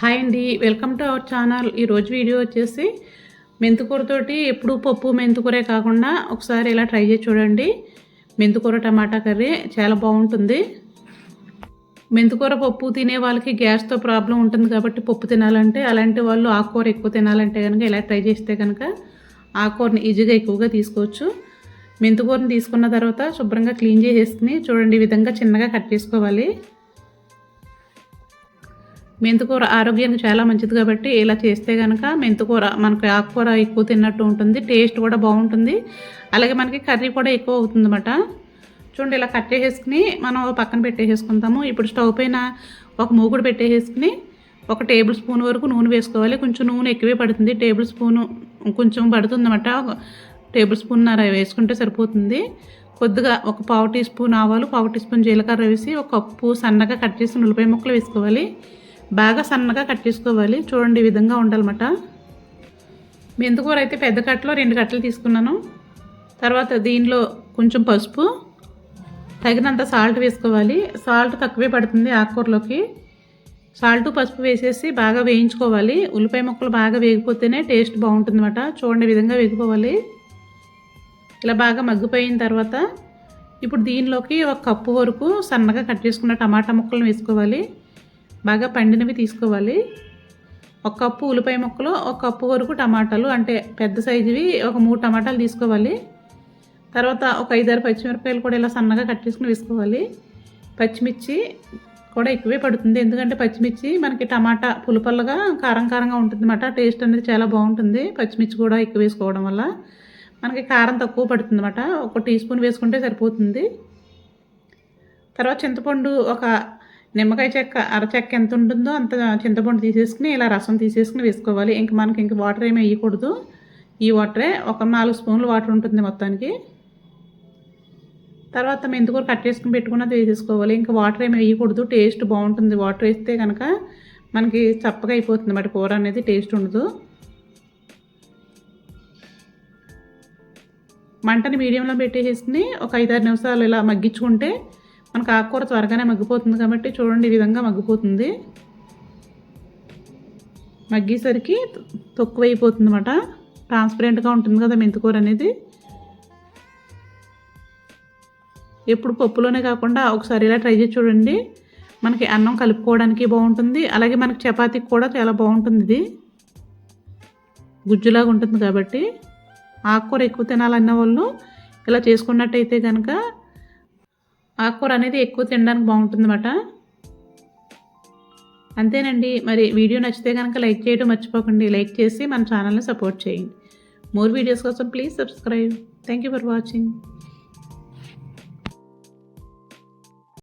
Hi అండి. Welcome to our channel. ఈరోజు video వచ్చేసి మెంతుకూరతోటి ఎప్పుడు పప్పు మెంతుకూరే కాకుండా ఒకసారి ఇలా ట్రై చేసి చూడండి. మెంతుకూర టమాటా కర్రీ చాలా బాగుంటుంది. మెంతుకూర పప్పు తినే వాళ్ళకి గ్యాస్తో ప్రాబ్లం ఉంటుంది కాబట్టి పప్పు తినాలంటే అలాంటి వాళ్ళు ఆకుకూర ఎక్కువ తినాలంటే కనుక ఇలా ట్రై చేస్తే కనుక ఆకుకూరని ఈజీగా ఎక్కువగా తీసుకోవచ్చు. మెంతుకూరని తీసుకున్న తర్వాత శుభ్రంగా క్లీన్ చేసేసుకుని చూడండి ఈ విధంగా చిన్నగా కట్ చేసుకోవాలి. మెంతికూర ఆరోగ్యానికి చాలా మంచిది కాబట్టి ఇలా చేస్తే కనుక మెంతికూర మనకి ఆకుకూర ఎక్కువ తిన్నట్టు ఉంటుంది టేస్ట్ కూడా బాగుంటుంది. అలాగే మనకి కర్రీ కూడా ఎక్కువ అవుతుంది అన్నమాట చూడండి ఇలా కట్ చేసేసుకుని మనం పక్కన పెట్టేసేసుకుంటాము. ఇప్పుడు స్టవ్ పైన ఒక మూగుడు పెట్టేసేసుకుని ఒక టేబుల్ స్పూన్ వరకు నూనె వేసుకోవాలి. కొంచెం నూనె ఎక్కువే పడుతుంది. టేబుల్ స్పూను కొంచెం పడుతుంది అన్నమాట టేబుల్ స్పూన్ వేసుకుంటే సరిపోతుంది. కొద్దిగా ఒక పావు టీ స్పూన్ ఆవాలు పావు టీ స్పూన్ జీలకర్ర వేసి ఒక కప్పు సన్నగా కట్ చేసి ఉల్లిపాయ ముక్కలు వేసుకోవాలి. బాగా సన్నగా కట్ చేసుకోవాలి. చూడండి ఈ విధంగా ఉండాలన్నమాట. మెంతుకూర అయితే పెద్ద కట్టలో రెండు కట్టలు తీసుకున్నాను. తర్వాత దీనిలో కొంచెం పసుపు తగినంత సాల్ట్ వేసుకోవాలి. సాల్ట్ తక్కువే పడుతుంది ఆకుకూరలోకి. సాల్ట్ పసుపు వేసేసి బాగా వేయించుకోవాలి. ఉల్లిపాయ ముక్కలు బాగా వేగిపోతేనే టేస్ట్ బాగుంటుంది అన్నమాట చూడండి విధంగా వేగిపోవాలి. ఇలా బాగా మగ్గిపోయిన తర్వాత ఇప్పుడు దీనిలోకి ఒక కప్పు వరకు సన్నగా కట్ చేసుకున్న టమాటా ముక్కలను వేసుకోవాలి. బాగా పండినవి తీసుకోవాలి. ఒక కప్పు ఉల్లిపాయ ముక్కలు ఒక కప్పు వరకు టమాటాలు అంటే పెద్ద సైజువి ఒక మూడు టమాటాలు తీసుకోవాలి. తర్వాత ఒక ఐదారు పచ్చిమిరపకాయలు కూడా ఇలా సన్నగా కట్ చేసుకుని వేసుకోవాలి. పచ్చిమిర్చి కూడా ఎక్కువే పడుతుంది. ఎందుకంటే పచ్చిమిర్చి మనకి టమాటా పులుపల్లగా కారం కారంగా ఉంటుంది అన్నమాట టేస్ట్ అనేది చాలా బాగుంటుంది పచ్చిమిర్చి కూడా ఎక్కువ వేసుకోవడం వల్ల. మనకి కారం తక్కువ పడుతుంది అన్నమాట ఒక టీ స్పూన్ వేసుకుంటే సరిపోతుంది. తర్వాత చింతపండు ఒక నిమ్మకాయ చెక్క అరచెక్క ఎంత ఉంటుందో అంత చింతపండు తీసేసుకుని ఇలా రసం తీసేసుకుని వేసుకోవాలి. ఇంక మనకి ఇంక వాటర్ ఏమి వేయకూడదు. ఈ వాటరే ఒక నాలుగు స్పూన్లు వాటర్ ఉంటుంది మొత్తానికి. తర్వాత మెంతికూర కట్ చేసుకుని పెట్టుకున్నది వేసేసుకోవాలి. ఇంకా వాటర్ ఏమి వేయకూడదు. టేస్ట్ బాగుంటుంది. వాటర్ వేస్తే కనుక మనకి చప్పగా అయిపోతుంది మరి కూర అనేది టేస్ట్ ఉండదు. మంటని మీడియంలో పెట్టేసేసుకుని ఒక ఐదారు నిమిషాలు ఇలా మగ్గించుకుంటే మనకు ఆకుకూర త్వరగానే మగ్గిపోతుంది కాబట్టి చూడండి ఈ విధంగా మగ్గిపోతుంది. మగ్గేసరికి తక్కువ అయిపోతుంది అనమాట ట్రాన్స్పరెంట్గా ఉంటుంది కదా మెంతికూర అనేది. ఎప్పుడు పప్పులోనే కాకుండా ఒకసారి ఇలా ట్రై చేసి చూడండి. మనకి అన్నం కలుపుకోవడానికి బాగుంటుంది. అలాగే మనకి చపాతీకి కూడా చాలా బాగుంటుంది ఇది. గుజ్జులాగా ఉంటుంది కాబట్టి ఆకుకూర ఎక్కువ తినాలన్న వాళ్ళు ఇలా చేసుకున్నట్టయితే కనుక ఆకుకూర అనేది ఎక్కువ తినడానికి బాగుంటుందన్నమాట. అంతేనండి. మరి వీడియో నచ్చితే కనుక లైక్ చేయడం మర్చిపోకండి. లైక్ చేసి మన ఛానల్ని సపోర్ట్ చేయండి. మోర్ వీడియోస్ కోసం please subscribe. Thank you for watching